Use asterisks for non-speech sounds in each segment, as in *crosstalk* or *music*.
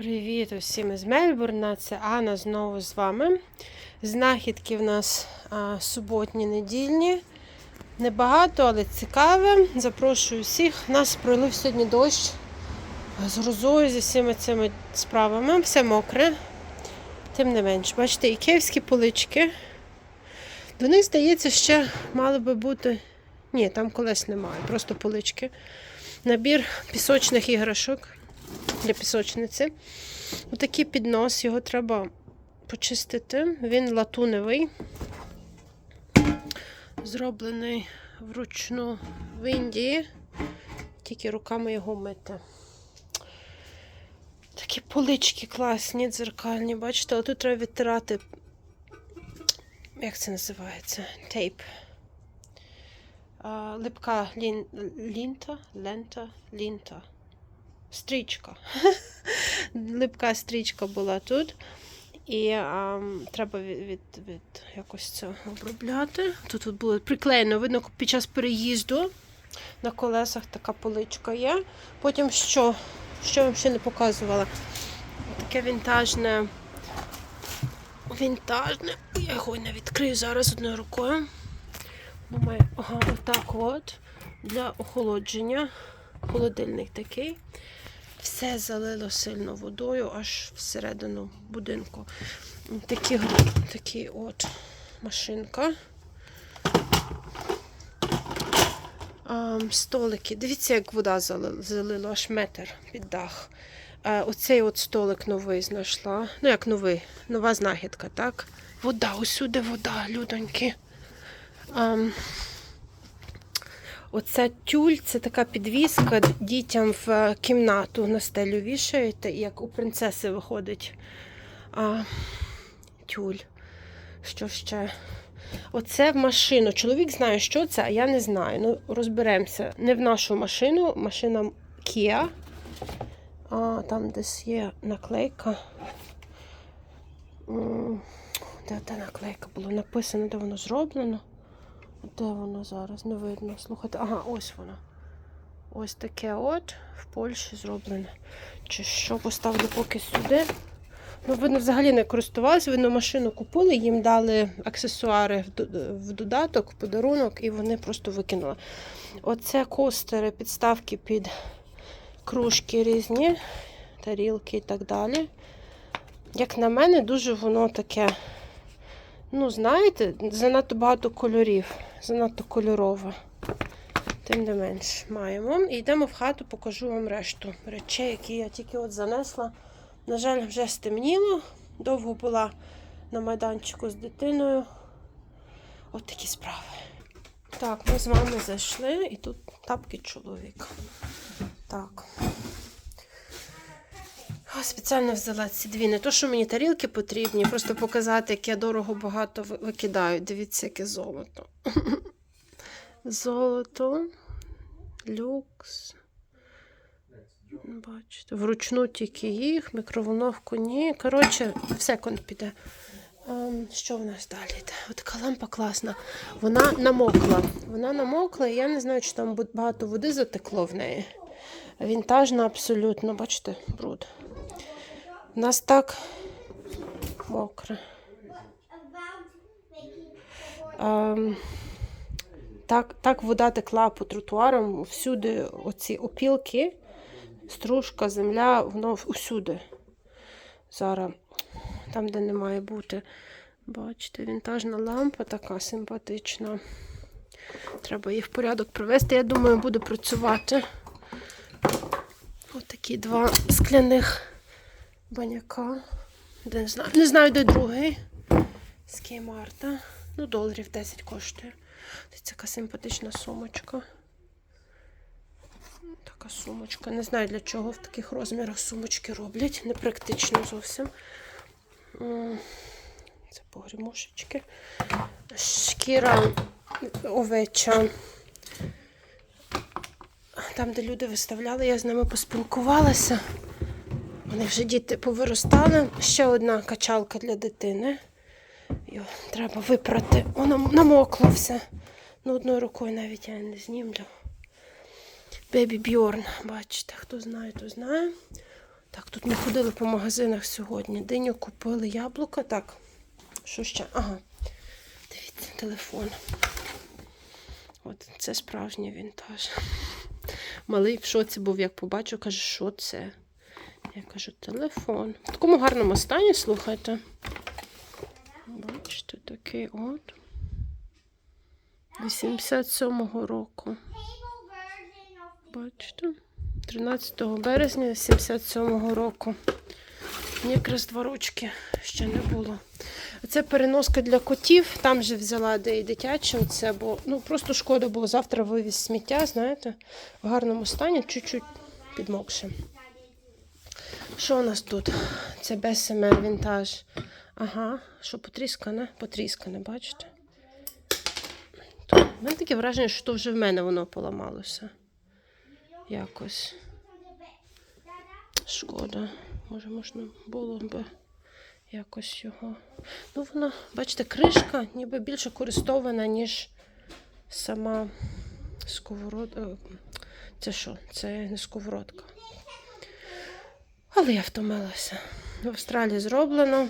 Привіт усім із Мельбурна. Це Анна знову з вами. Знахідки в нас а, суботні, недільні. Небагато, але цікаве. Запрошую всіх. Нас пролив сьогодні дощ з грозою, зі всіма цими справами. Все мокре. Тим не менш, бачите, і київські полички. До них, здається, ще мали би бути. Ні, там колес немає, просто полички. Набір пісочних іграшок для пісочниці. Отакий піднос, його треба почистити. Він латуневий, зроблений вручну в Індії. Тільки руками його мити. Такі полички класні, дзеркальні, бачите, але тут треба відтирати. Як це називається? Тейп. Липка лін... лінта, лента, лінта. Стрічка. *laughs* Липка стрічка була тут. І а, треба від, від, від якось це обробляти. Тут, тут було приклеєно, видно, під час переїзду на колесах така поличка є. Потім що? Що я вам ще не показувала? Таке вінтажне. Вінтажне. Я його не відкрию зараз одною рукою. Думаю, ага, отак от. Для охолодження. Холодильник такий. Все залило сильно водою, аж всередину будинку. Такі, такі от машинка. Столики. Дивіться, як вода залила, аж метр під дах. Оцей от столик новий знайшла. Ну, як новий, нова знахідка, так? Вода, усюди вода, людоньки. Оця тюль це така підвіска дітям в кімнату на стелю вішаєте, як у принцеси виходить а, тюль. Що ще? Оце в машину. Чоловік знає, що це, а я не знаю. Ну, розберемося. Не в нашу машину, машина Kia. А, там десь є наклейка. Де, де наклейка було написано, де воно зроблено. Де воно зараз? Не видно. Слухайте, ага, ось воно. Ось таке от в Польщі зроблене. Чи що поставлю поки сюди. Ну, видно, взагалі не користувалися, видно, машину купили, їм дали аксесуари в додаток, в подарунок, і вони просто викинули. Оце костери, підставки під кружки різні, тарілки і так далі. Як на мене, дуже воно таке. Ну, знаєте, занадто багато кольорів, занадто кольорове. Тим не менш, маємо. І йдемо в хату, покажу вам решту речей, які я тільки от занесла. На жаль, вже стемніло. Довго була на майданчику з дитиною. От такі справи. Так, ми з вами зайшли, і тут тапки чоловіка. Так. Спеціально взяла ці дві. Не то, що мені тарілки потрібні, просто показати, як я дорого багато викидаю. Дивіться, яке золото. *laughs* Золото, люкс. Бачите, вручну тільки їх, мікроволновку ні. Коротше, в секонд піде. Ем, що в нас далі йде? От така лампа класна. Вона намокла. Вона намокла, і я не знаю, чи там багато води затекло в неї. Вінтажна абсолютно, бачите, бруд. У нас так мокре. Ем, так, так вода текла по тротуарам, всюди оці опілки, стружка, земля, воно усюди. Зараз, там, де не має бути. Бачите, вінтажна лампа така симпатична. Треба її в порядок привести. Я думаю, буде працювати. Отакі два скляних баняка. Де, не, знаю, не знаю, де другий. З Кеймарта. Ну, доларів 10 коштує. Це така симпатична сумочка. Така сумочка. Не знаю, для чого в таких розмірах сумочки роблять. Непрактично зовсім. Це погрімушечки. Шкіра овеча. Там, де люди виставляли, я з ними поспілкувалася. Вони вже діти повиростали. Ще одна качалка для дитини. Його треба випрати. Воно намокло все. Ну, одною рукою навіть я не знімлю. Бебі Бьорн, бачите, хто знає, то знає. Так, тут ми ходили по магазинах сьогодні. Диню купили яблука. Так, що ще? Ага. Дивіться, телефон. От це справжній вінтаж. Малий в шоці був, як побачив, каже, що це? Я кажу, телефон. В такому гарному стані, слухайте. Бачите, такий от. 87-го року. Бачите? 13 березня 77-го року. Якраз два ручки ще не було. Це переноска для котів. Там же взяла де і дитячим. Це бо ну просто шкода було завтра вивіз сміття, знаєте, в гарному стані, чуть-чуть підмокше. Що у нас тут? Це БСМР вінтаж. Ага, що потріскане? Потріскане, бачите? У мене таке враження, що то вже в мене воно поламалося. Якось. Шкода. Може, можна було би якось його. Ну, вона, бачите, кришка ніби більше користована, ніж сама сковородка. Це що? Це не сковородка. Але я втомилася. В Австралії зроблено.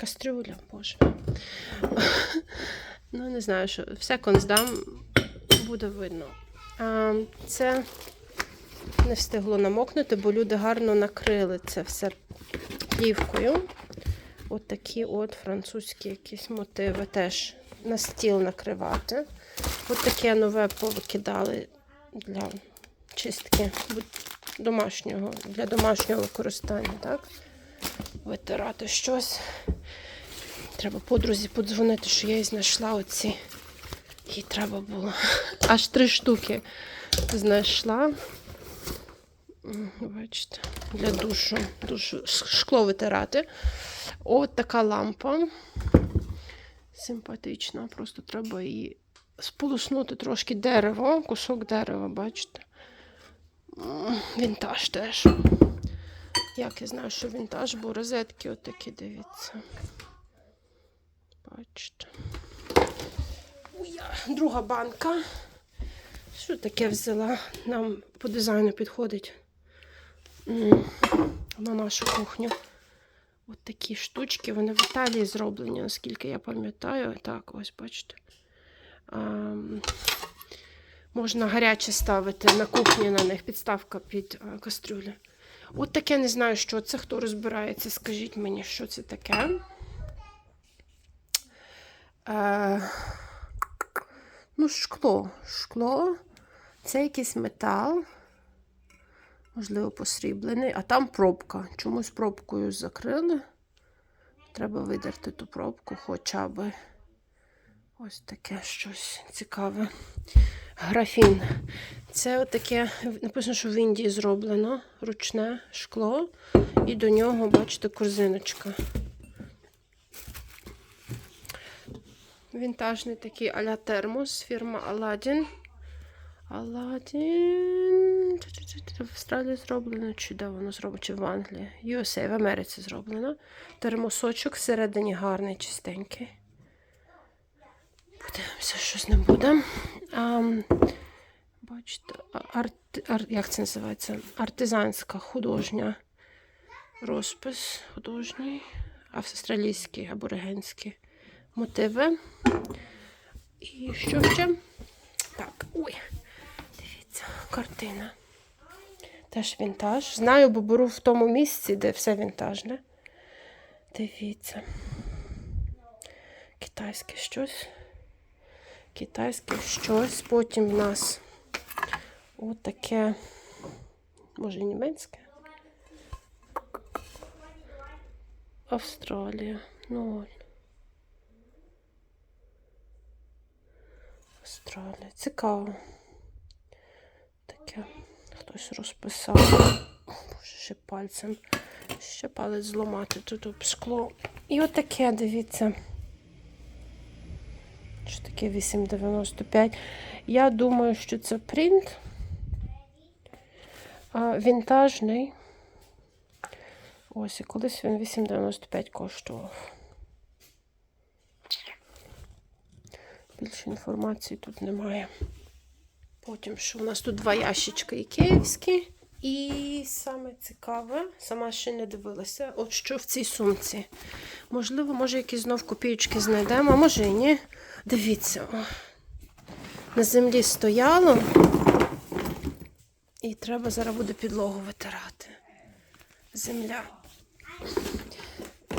Кастрюля, боже. *laughs* Ну, не знаю, що все здам, буде видно. А, це не встигло намокнути, бо люди гарно накрили це все плівкою. От такі от французькі якісь мотиви теж на стіл накривати. От таке нове повикидали для чистки домашнього, для домашнього використання, так? Витирати щось. Треба подрузі подзвонити, що я її знайшла оці. Їй треба було. Аж три штуки знайшла. Бачите, для душу, душу шкло витирати. От така лампа. Симпатична. Просто треба її сполоснути трошки дерево, кусок дерева, бачите. Вінтаж теж. Як я знаю, що вінтаж, бо розетки отакі, дивіться. Бачите. Уя, Друга банка. Що таке взяла? Нам по дизайну підходить на нашу кухню. От такі штучки, вони в Італії зроблені, наскільки я пам'ятаю. Так, ось бачите. Можна гаряче ставити на кухні на них, підставка під а, кастрюлю. От таке не знаю, що це. Хто розбирається, скажіть мені, що це таке. Е, ну, шкло. Шкло. Це якийсь метал. Можливо, посріблений. А там пробка. Чомусь пробкою закрили. Треба видерти ту пробку хоча б. Ось таке щось цікаве. Графін. Це таке, написано, що в Індії зроблено ручне шкло. І до нього, бачите, корзиночка. Вінтажний такий а-ля термос, фірма Aladdin. Aladdin. В Австралії зроблено, чи де воно зроблено, чи в Англії. USA, в Америці зроблено. Термосочок всередині гарний, чистенький. Подивимося, що з ним буде. А, бачите, арт, ар, як це називається? Артизанська художня розпис художній, австралійський, аборигенський мотиви. І що ще? Так, ой, дивіться, картина. Теж вінтаж. Знаю, бо беру в тому місці, де все вінтажне. Дивіться. Китайське щось. Китайське щось. Потім в нас отаке, може, німецьке. Австралія. Ну. Австралія. Цікаво. Таке хтось розписав. Ще пальцем. Ще палець зламати тут об скло. І отаке, дивіться. Що таке 8,95. Я думаю, що це принт. Вінтажний. Ось, і колись він 8,95 коштував. Більше інформації тут немає. Потім, що у нас тут два ящички ікеївські. І саме цікаве, сама ще не дивилася, от що в цій сумці. Можливо, може, якісь знов копійки знайдемо, а може і ні. Дивіться, на землі стояло, і треба зараз буде підлогу витирати. Земля.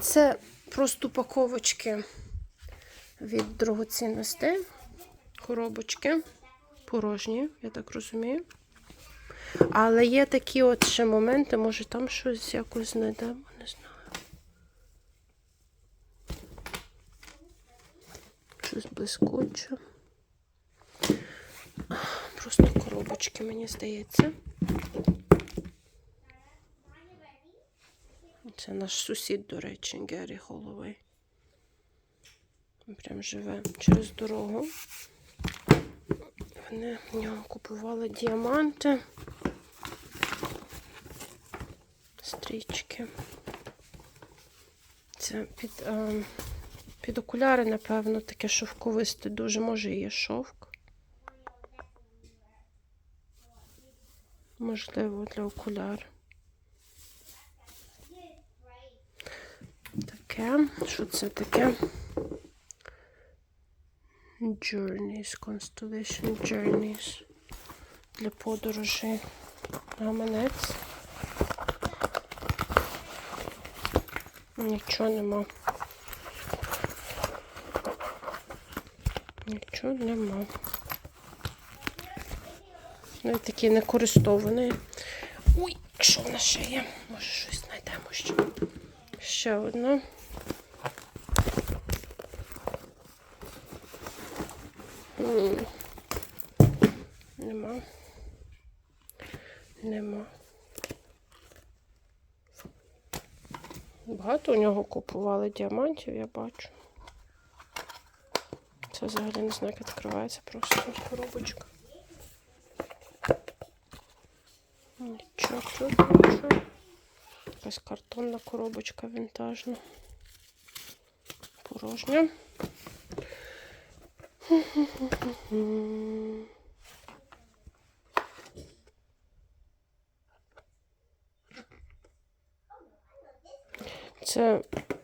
Це просто упаковочки від дорогоцінностей. Коробочки порожні, я так розумію. Але є такі от ще моменти, може там щось якось знайдемо, не знаю. Щось блискуче. Просто коробочки, мені здається. Це наш сусід, до речі, Геррі Холовей. Він Прям живе через дорогу. Вони в нього купували діаманти, стрічки. Це під, е, під окуляри, напевно, таке шовковисте дуже, може, є шовк. Можливо, для окуляр. Таке. Що це таке? Journeys, Constellation Journeys. Для подорожей. Гаманець. Нічого нема. Нічого нема. Ну, і такий некористований. Ой, що в нас ще є? Може щось знайдемо ще. Ще одна. Нема. Нема. Багато у нього купували діамантів, я бачу. Це взагалі не знаю, як відкривається просто коробочка. Нічого тут, нічого. Якась картонна коробочка вінтажна. Порожня. Це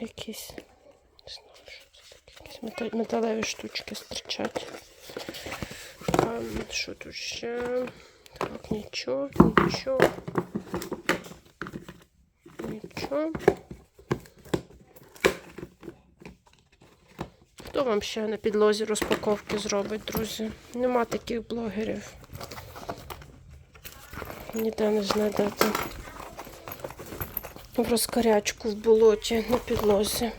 якісь, не знаю, що це таке, якісь металеві штучки стирчать. А, що тут ще? Так, нічого, нічого. Нічого. Хто вам ще на підлозі розпаковки зробить, друзі? Нема таких блогерів. Ніде не знайдете. Розкарячку в болоті на підлозі.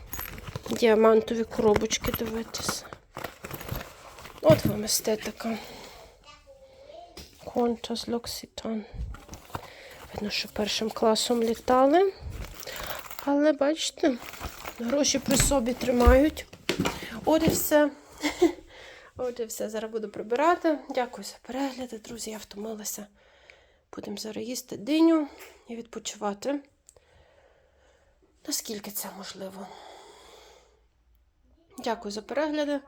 Діамантові коробочки дивитися. От вам естетика. Контас Локситан. Видно, що першим класом літали. Але бачите, гроші при собі тримають. От і все. *laughs* От і все. Зараз буду прибирати. Дякую за перегляди, друзі. Я втомилася. Будемо зараз їсти диню і відпочивати. Наскільки це можливо. Дякую за перегляди.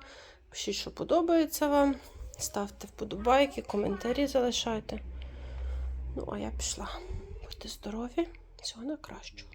Пишіть, що подобається вам. Ставте вподобайки, коментарі залишайте. Ну, а я пішла. Будьте здорові. Всього найкращого.